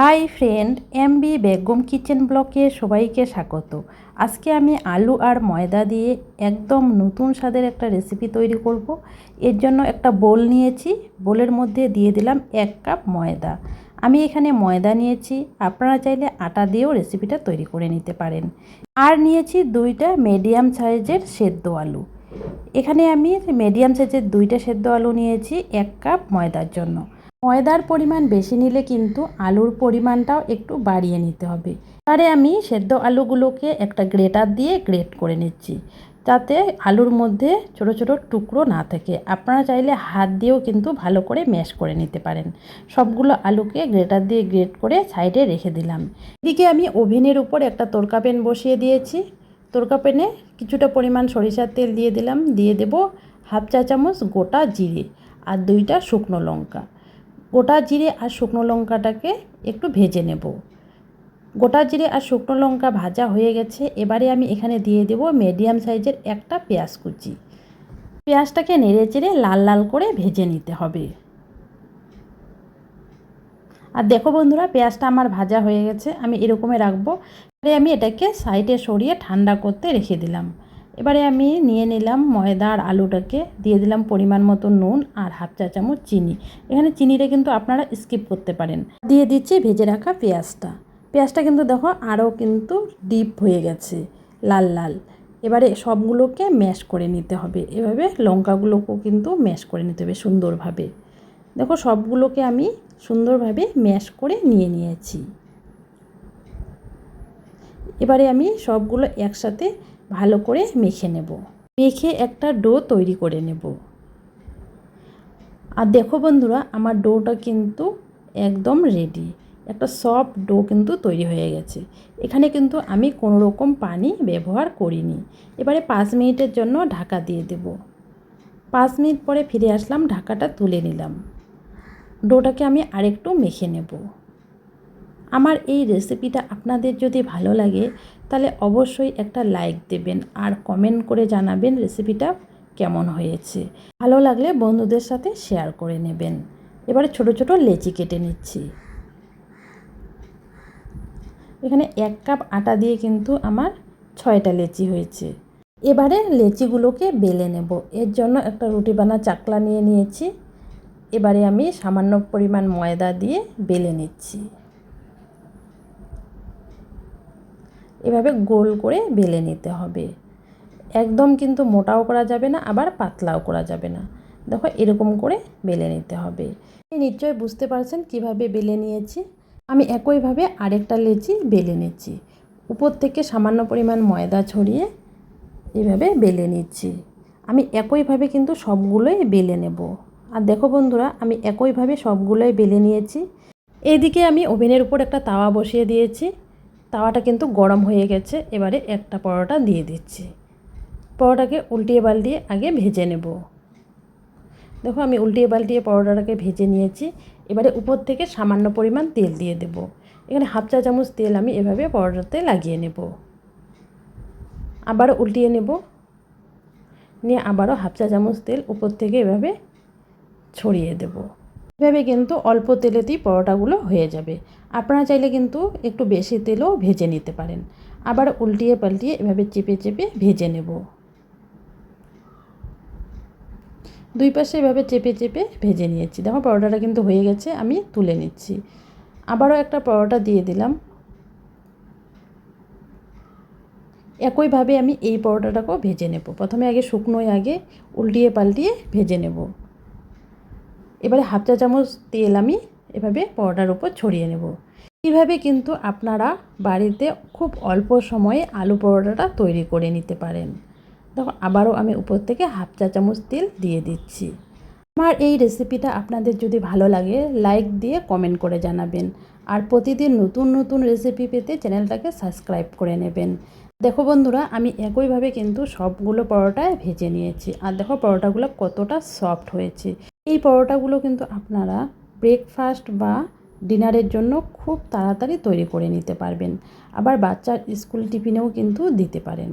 Hi friend MB Begum kitchen ব্লকে সবাইকে স্বাগত। আজকে আমি আলু আর ময়দা দিয়ে একদম নতুন স্বাদের একটা রেসিপি তৈরি করব। এর জন্য একটা বোল নিয়েছি। বোলের মধ্যে দিয়ে দিলাম এক কাপ ময়দা। আমি এখানে ময়দা নিয়েছি। আপনারা চাইলে আটা দিয়েও রেসিপিটা তৈরি করে নিতে পারেন। আর নিয়েছি দুইটা মিডিয়াম সাইজের সেদ্ধ আলু। এখানে আমি মিডিয়াম সাইজের দুইটা সেদ্ধ আলু নিয়েছি এক কাপ ময়দার জন্য। ময়দার পরিমাণ বেশি নিলে কিন্তু আলুর পরিমাণটাও একটু বাড়িয়ে নিতে হবে। এবারে আমি সেদ্ধ আলুগুলোকে একটা গ্রেটার দিয়ে গ্রেট করে নিচ্ছি তাতে আলুর মধ্যে ছোট ছোট টুকরো না থাকে। আপনারা চাইলে হাত দিয়েও কিন্তু ভালো করে ম্যাশ করে নিতে পারেন। সবগুলো আলুকে গ্রেটার দিয়ে গ্রেট করে সাইডে রেখে দিলাম। এদিকে আমি ওভেনের উপর একটা তরকা প্যান বসিয়ে দিয়েছি। তরকা প্যানে কিছুটা পরিমাণ সরিষার তেল দিয়ে দিলাম। দিয়ে দেব হাফ চা চামচ গোটা জিরে আর দুইটা শুকনো লঙ্কা। গোটা জিরে আর শুকনো লঙ্কাটাকে একটু ভেজে নেব। গোটা জিরে আর শুকনো লঙ্কা ভাজা হয়ে গেছে। এবারে আমি এখানে দিয়ে দেব মিডিয়াম সাইজের একটা পেঁয়াজ কুচি। পেঁয়াজটাকে নেড়ে চেড়ে লাল লাল করে ভেজে নিতে হবে। আর দেখো বন্ধুরা, পেঁয়াজটা আমার ভাজা হয়ে গেছে। আমি এরকমই রাখব। আমি এটাকে সাইডে সরিয়ে ঠান্ডা করতে রেখে দিলাম। এবারে আমি নিয়ে নিলাম ময়দা আর আলুটাকে, দিয়ে দিলাম পরিমাণ মতো নুন আর হাফ চা চামচ চিনি। এখানে চিনিটা কিন্তু আপনারা স্কিপ করতে পারেন। দিয়ে দিচ্ছি ভেজে রাখা পেঁয়াজটা। পেঁয়াজটা কিন্তু দেখো আরও কিন্তু ডিপ হয়ে গেছে, লাল লাল। এবারে সবগুলোকে ম্যাশ করে নিতে হবে। এভাবে লঙ্কাগুলোকেও কিন্তু ম্যাশ করে নিতে হবে সুন্দরভাবে। দেখো সবগুলোকে আমি সুন্দরভাবে ম্যাশ করে নিয়ে নিয়েছি। এবারে আমি সবগুলো একসাথে ভালো করে মেখে নেব। মেখে একটা ডো তৈরি করে নেব। আর দেখো বন্ধুরা, আমার ডোটা কিন্তু একদম রেডি একটা সফট ডো কিন্তু তৈরি হয়ে গেছে। এখানে কিন্তু আমি কোনো রকম পানি ব্যবহার করিনি। এবারে পাঁচ মিনিটের জন্য ঢাকা দিয়ে দেব। পাঁচ মিনিট পরে ফিরে আসলাম, ঢাকাটা তুলে নিলাম। ডোটাকে আমি আরেকটু মেখে নেব। আমার এই রেসিপিটা আপনাদের যদি ভালো লাগে, তাহলে অবশ্যই একটা লাইক দেবেন আর কমেন্ট করে জানাবেন রেসিপিটা কেমন হয়েছে। ভালো লাগলে বন্ধুদের সাথে শেয়ার করে নেবেন। এবারে ছোট ছোট লেচি কেটে নিচ্ছি। এখানে এক কাপ আটা দিয়ে কিন্তু আমার ছয়টা লেচি হয়েছে। এবারে লেচিগুলোকে বেলে নেব। এর জন্য একটা রুটি বানা চাকলা নিয়ে নিয়েছি। এবারে আমি সামান্য পরিমাণ ময়দা দিয়ে বেলে নিচ্ছি। এভাবে গোল করে বেলে নিতে হবে। একদম কিন্তু মোটাও করা যাবে না, আবার পাতলাও করা যাবে না। দেখো এরকম করে বেলে নিতে হবে। নিশ্চয় বুঝতে পারছেন কীভাবে বেলে নিয়েছি। আমি একইভাবে আরেকটা লেচি বেলে নিচ্ছি। উপর থেকে সামান্য পরিমাণ ময়দা ছড়িয়ে এভাবে বেলে নিচ্ছি। আমি একইভাবে কিন্তু সবগুলোই বেলে নেব। আর দেখো বন্ধুরা, আমি একইভাবে সবগুলোই বেলে নিয়েছি। এইদিকে আমি ওভেনের উপর একটা তাওয়া বসিয়ে দিয়েছি। তাওয়াটা কিন্তু গরম হয়ে গেছে, এবারে একটা পরোটা দিয়ে দিচ্ছি। পরোটাকে উল্টিয়ে পাল্টিয়ে আগে ভেজে নেব। দেখো আমি উল্টিয়ে পাল্টিয়ে পরোটাটাকে ভেজে নিয়েছি, এবারে উপর থেকে সামান্য পরিমাণ তেল দিয়ে দেব। এখানে হাফ চা চামচ তেল আমি এভাবে পরোটাতে লাগিয়ে নেব। আবারও উল্টিয়ে নেব। নিয়ে আবারও হাফ চা চামচ তেল উপর থেকে এভাবে ছড়িয়ে দেবো। এভাবে কিন্তু অল্প তেলেতেই পরোটাগুলো হয়ে যাবে। আপনারা চাইলে কিন্তু একটু বেশি তেলও ভেজে নিতে পারেন। আবার উল্টিয়ে পাল্টিয়ে এভাবে চেপে চেপে ভেজে নেব। দুই পাশে এভাবে চেপে চেপে ভেজে নিয়েছি। দেখো পরোটাটা কিন্তু হয়ে গেছে, আমি তুলে নিচ্ছি। আবারও একটা পরোটা দিয়ে দিলাম। একইভাবে আমি এই পরোটাটাকেও ভেজে নেব। প্রথমে আগে শুকনোয় আগে উল্টিয়ে পাল্টিয়ে ভেজে নেব। এবারে হাফ চা চামচ তেল আমি এভাবে পরোটার উপর ছড়িয়ে নেব। এইভাবে কিন্তু আপনারা বাড়িতে খুব অল্প সময়ে আলু পরোটাটা তৈরি করে নিতে পারেন। দেখো, আবারও আমি উপর থেকে হাফ চা চামচ তেল দিয়ে দিচ্ছি। আমার এই রেসিপিটা আপনাদের যদি ভালো লাগে, লাইক দিয়ে কমেন্ট করে জানাবেন। আর প্রতিদিন নতুন নতুন রেসিপি পেতে চ্যানেলটাকে সাবস্ক্রাইব করে নেবেন। দেখো বন্ধুরা, আমি একইভাবে কিন্তু সবগুলো পরোটায় ভেজে নিয়েছি। আর দেখো, পরোটাগুলো কতটা সফট হয়েছে। এই পরোটাগুলো কিন্তু আপনারা ব্রেকফাস্ট বা ডিনারের জন্য খুব তাড়াতাড়ি তৈরি করে নিতে পারবেন। আবার বাচ্চার স্কুল টিফিনেও কিন্তু দিতে পারেন।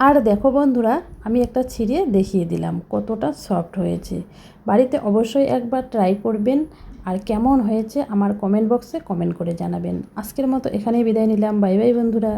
আর দেখো বন্ধুরা, আমি একটা ছিঁড়ে দেখিয়ে দিলাম কতটা সফট হয়েছে। বাড়িতে অবশ্যই একবার ট্রাই করবেন আর কেমন হয়েছে আমার কমেন্ট বক্সে কমেন্ট করে জানাবেন। আজকের মতো এখানেই বিদায় নিলাম। বাই বাই বন্ধুরা।